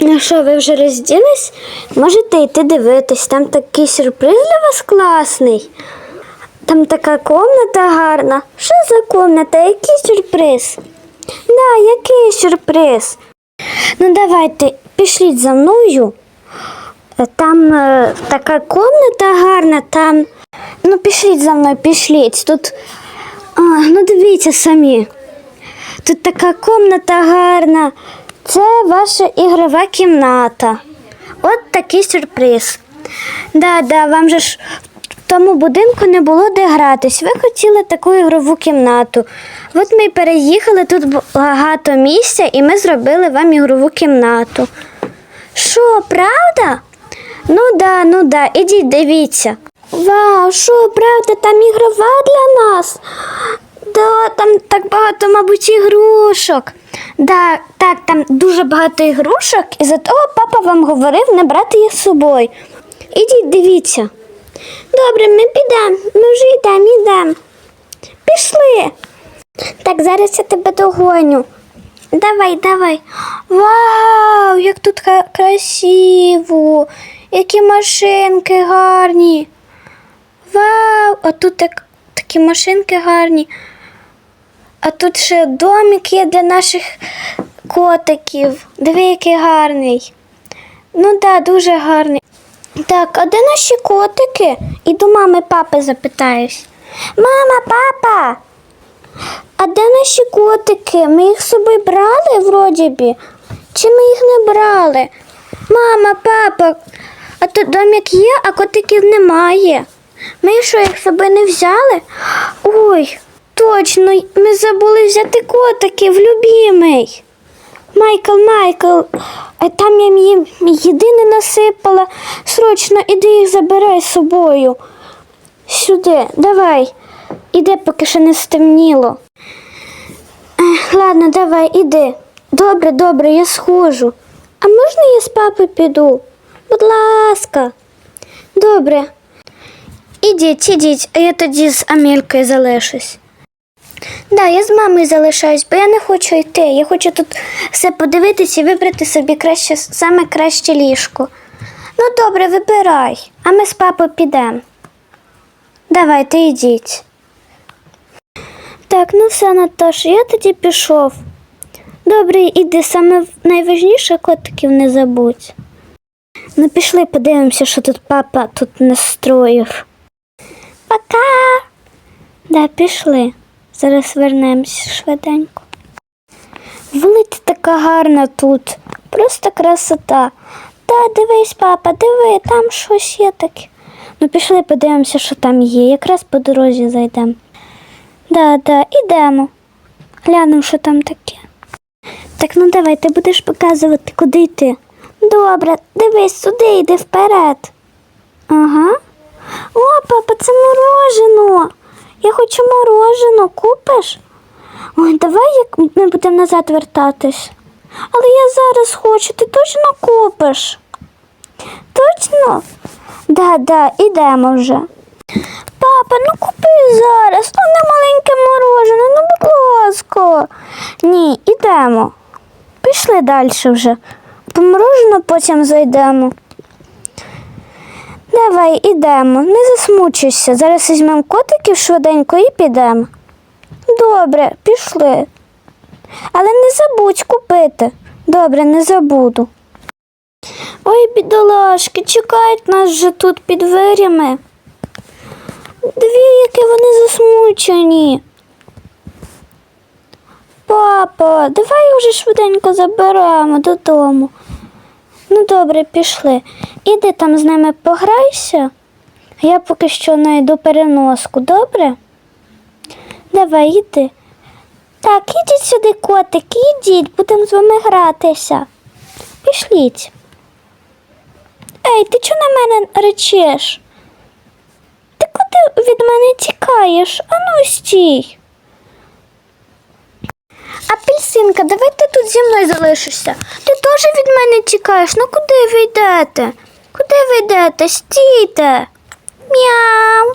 Ну що, ви вже розділись? Можете йти дивитись, там такий сюрприз для вас класний. Там така комната гарна. Що за комната? Який сюрприз? Да, який сюрприз? Ну давайте, пішліть за мною. Там е, така комната гарна, там. Ну, пішліть за мною, пішліть. Тут. А, ну дивіться самі. Тут така комната гарна. Це ваша ігрова кімната. От такий сюрприз. Да, да, вам же ж в тому будинку не було де гратись. Ви хотіли таку ігрову кімнату. От ми й переїхали, тут багато місця, і ми зробили вам ігрову кімнату. Що, правда? Ну да, ну да, ідіть дивіться. Вау, що, правда, там ігрова для нас? Да, там так багато, мабуть, ігрушок. Да, так, там дуже багато ігрушок, і за того папа вам говорив не брати їх з собою. Ідіть, дивіться. Добре, ми підемо, ми вже йдемо, йдемо. Пішли. Так, зараз я тебе догоню. Давай, давай. Вау, як тут красиво, які машинки гарні. Вау, а тут так, такі машинки гарні. А тут ще домик є для наших котиків. Диви, який гарний. Ну так, да, дуже гарний. Так, а де наші котики? Іду мами папи запитаюсь. Мама, папа, а де наші котики? Ми їх з собою брали вроді бі? Чи ми їх не брали? Мама, папа, а тут домик є, а котиків немає. Ми що, їх з собою не взяли? Взяти котиків, любімий. Майкл, Майкл, а там я їм єдине насипала. Срочно іди їх забирай з собою. Сюди, давай. Іди, поки ще не стемніло. Ех, Ладно, давай, іди. Добре, добре, я схожу. А можна я з папою піду? Будь ласка. Добре. Ідіть, ідіть, а я тоді з Амелькою залишусь. Да, я з мамою залишаюсь, бо я не хочу йти. Я хочу тут все подивитися і вибрати собі краще, саме краще ліжко. Ну, добре, вибирай, а ми з папою підемо. Давайте йдіть. Так, ну все, Наташ, я тоді пішов. Добре, іди, саме найважніше котиків не забудь. Ну, пішли, подивимося, що тут папа тут настроїв. Пока. Да, пішли. Зараз вернемось швиденько. Вулиця така гарна тут. Просто красота. Та дивись, папа, диви, там щось є таке. Ну, пішли, подивимося, що там є. Якраз по дорозі зайдемо. Да, да, ідемо. Глянемо, що там таке. Так, ну давай, ти будеш показувати, куди йти. Добре, дивись сюди, йди вперед. Ага. О, папа, це морожено. Я хочу морожено, купиш? Ой, давай як ми будемо назад вертатись. Але я зараз хочу, ти точно купиш? Точно? Да, да, ідемо вже. Папа, ну купи зараз, ну не маленьке морожене, ну будь ласка. Ні, ідемо. Пішли далі вже. По морожену потім зайдемо. Давай, ідемо, не засмучуйся. Зараз візьмемо котиків швиденько і підемо. Добре, пішли. Але не забудь купити. Добре, не забуду. Ой, бідолашки, чекають нас вже тут під дверями. Дві, які вони засмучені. Папа, давай вже швиденько заберемо додому. Ну, добре, пішли. Іди там з ними пограйся, а я поки що знайду переноску, добре? Давай, іди. Так, ідіть сюди, котики, ідіть, будемо з вами гратися. Пішліть. Ей, ти чого на мене речеш? Ти куди від мене тікаєш? Ану стій. Апельсинка, давай ти тут зі мною залишишся. Ти теж від мене тікаєш. Ну куди ви йдете? Куди ви йдете? Стійте. Мяу.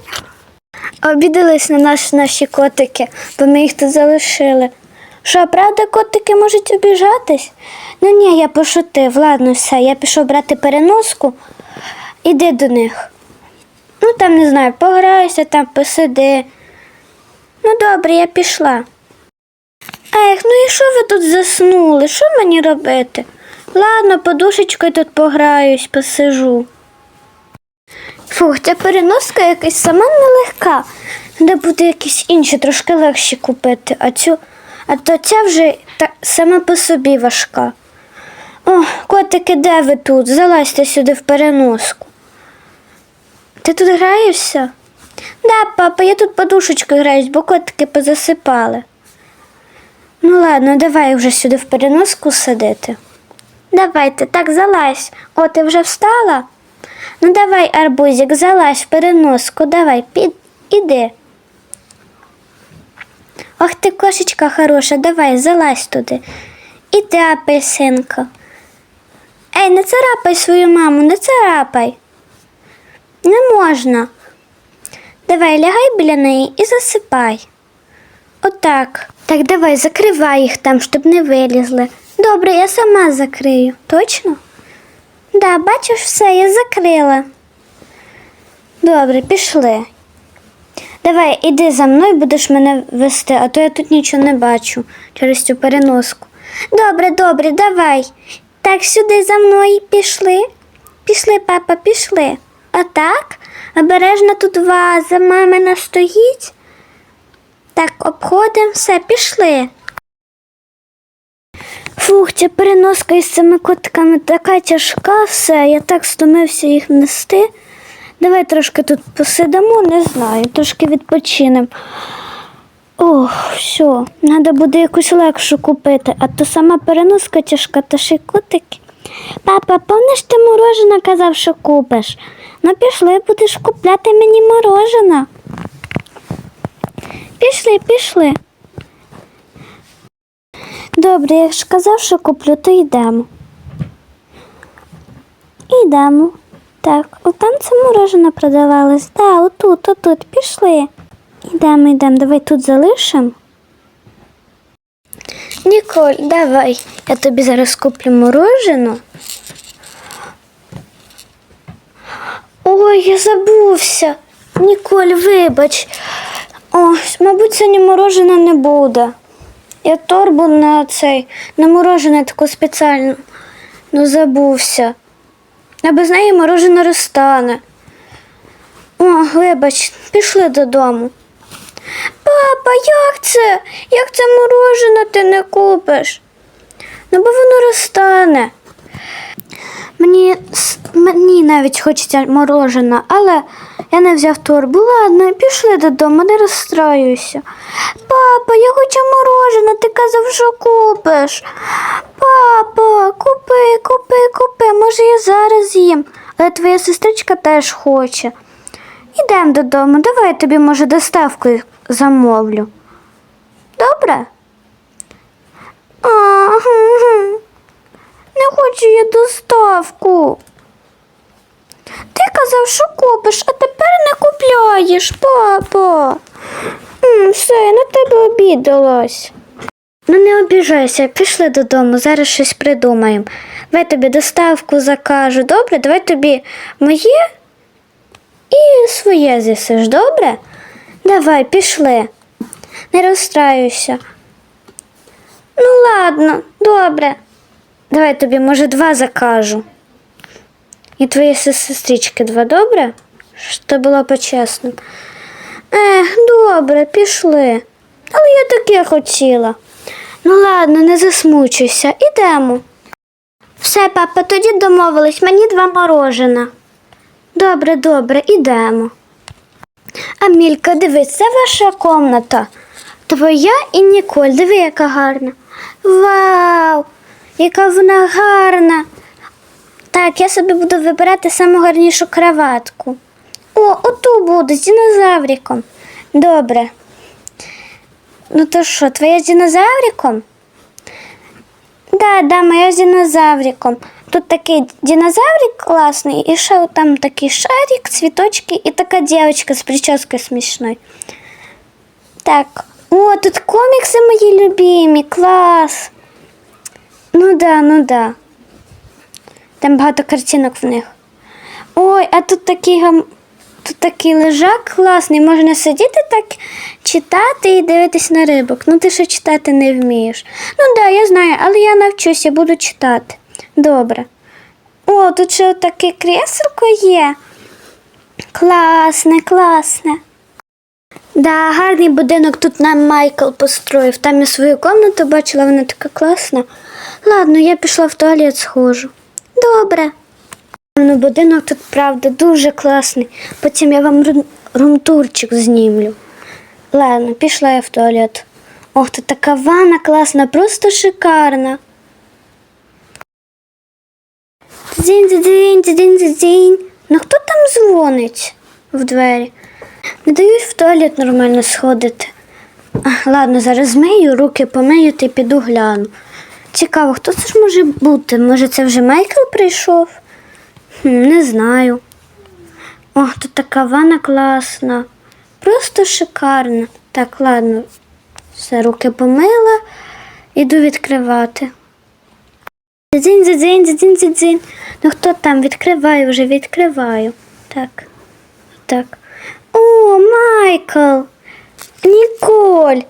Обідались на нас наші котики, бо ми їх тут залишили. Що, правда, котики можуть обіжатись? Ну ні, я пошутив. Ладно, все, я пішов брати переноску. Іди до них. Ну, там не знаю, пограйся, там посиди. Ну, добре, я пішла. Ех, ну і що ви тут заснули? Що мені робити? Ладно, подушечкою тут пограюсь, посижу. Фух, ця переноска якась сама нелегка. Треба буде якісь інші трошки легші купити, а цю, а то ця вже та, сама по собі важка. О, котики, де ви тут? Залазьте сюди в переноску. Ти тут граєшся? Да, папа, я тут подушечкою граюсь, бо котики позасипали. Ну ладно, давай вже сюди в переноску садити. Давайте, так залазь. О, ти вже встала? Ну давай, арбузик, залазь в переноску, давай, під, іди. Ох ти кошечка хороша, давай, залазь туди. І ти, апельсинка. Ей, не царапай свою маму, не царапай. Не можна. Давай, лягай біля неї і засипай. Отак. Так, давай, закривай їх там, щоб не вилізли. Добре, я сама закрию. Точно? Да, бачиш, все, я закрила. Добре, пішли. Давай, іди за мною, будеш мене вести, а то я тут нічого не бачу через цю переноску. Добре, добре, давай. Так, сюди за мною пішли. Пішли, папа, пішли. Отак. Обережно тут ваза, мамина стоїть. Так, обходимо, все, пішли. Фух, ця переноска із цими котиками така тяжка, все, я так стомився їх нести. Давай трошки тут посидимо, не знаю, трошки відпочинемо. Ох, все, треба буде якусь легшу купити, а то сама переноска тяжка, та ще й котики. Папа, помниш, ти морожене казав, що купиш? Ну пішли, будеш купляти мені морожене. Пішли, пішли. Добре, я ж казав, що куплю, то йдемо. Йдемо. Так, отам це морожене продавалось. Так, отут, отут, пішли. Йдемо, йдемо, давай тут залишимо. Ніколь, давай, я тобі зараз куплю морожене. Ой, я забувся. Ніколь, вибач. Ой, мабуть, сьогодні морожене не буде. Я торбу на цей, на морожене таку спеціально ну, забувся. А без неї морожене розтане. О, вибач, пішли додому. Папа, як це? Як це морожене ти не купиш? Ну, бо воно розтане. Мені, мені навіть хочеться морожена, але я не взяв торбу. Ладно, пішли додому, не розстраюся. Папа, я хочу морожена, ти казав, що купиш. Папа, купи, купи, купи, може я зараз їм. Але твоя сестричка теж хоче. Ідемо додому, давай я тобі, може, доставкою замовлю. Добре? А, гм-гм. Не хочу я доставку. Ти казав, що купиш, а тепер не купляєш, папа. Все, на тебе обідалась. Ну не обіжайся, пішли додому, зараз щось придумаємо. Давай тобі доставку закажу, добре? Давай тобі моє і своє з'їсиш, добре? Давай, пішли. Не розстраюйся. Ну, ладно, добре. Давай тобі, може, два закажу. І твої се- сестрички два, добре? Щоб було по-чесно. Ех, добре, пішли. Але я таке хотіла. Ну ладно, не засмучуйся, ідемо. Все, папа, тоді домовились, мені два морожена. Добре, добре, ідемо. Амілька, дивись, це ваша комната. Твоя і Ніколь, диви, яка гарна. Вау! Яка вона гарна. Так, я собі буду вибирати саму гарнішу кроватку. О, оту буду з динозавриком. Добре. Ну то що, твоя з динозавриком? Да, да, моя з динозавриком. Тут такий динозаврик класний, і ще там такий шарик, цвіточки і така дівчинка з прическою смішною. Так, О, тут комікси мої любимі, клас. Ну да, ну да. Там багато картинок в них. Ой, а тут такий гам... тут такий лежак класний, можна сидіти так, читати і дивитись на рибок. Ну ти ще читати не вмієш. Ну да, я знаю, але я навчуся, буду читати. Добре. О, тут ще таке креселко є. Класне, класне. Да, гарний будинок тут нам Майкл построїв. Там я свою комнату бачила, вона така класна. Ладно, я пішла в туалет схожу. Добре. Ну, будинок тут, правда, дуже класний. Потім я вам рум- румтурчик знімлю. Ладно, пішла я в туалет. Ох, тут така ванна класна, просто шикарна. Дзінь, дзінь, дзінь, дзінь. Ну хто там дзвонить в двері? Не дають в туалет нормально сходити. Ладно, зараз змию, руки помию та й піду гляну. Цікаво, хто це ж може бути? Може, це вже Майкл прийшов? Не знаю. Ох, тут така ванна класна. Просто шикарна. Так, ладно. Все, руки помила, іду відкривати. Дзинь, дзинь, дзинь, дзинь, дзинь. Ну хто там? Відкриваю вже, відкриваю. Так. Так. О, Майкл! Ніколь!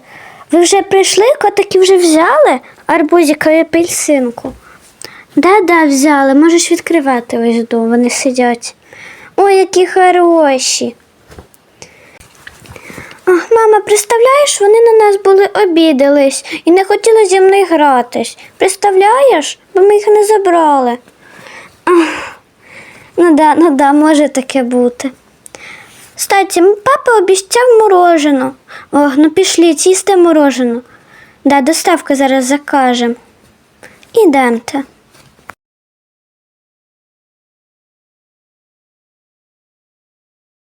Ви вже прийшли, котики вже взяли арбузика і апельсинку? Да-да, взяли. Можеш відкривати ось до, вони сидять. Ой, які хороші. Ах, мама, представляєш, вони на нас були обідались і не хотіли зі мною гратись. Представляєш? Бо ми їх не забрали. Ах, ну да, ну да, може таке бути. Кстати, папа обіцяв морожено. Ох, ну пішли, їсти морожено. Да, доставка зараз закажем. Ідемте.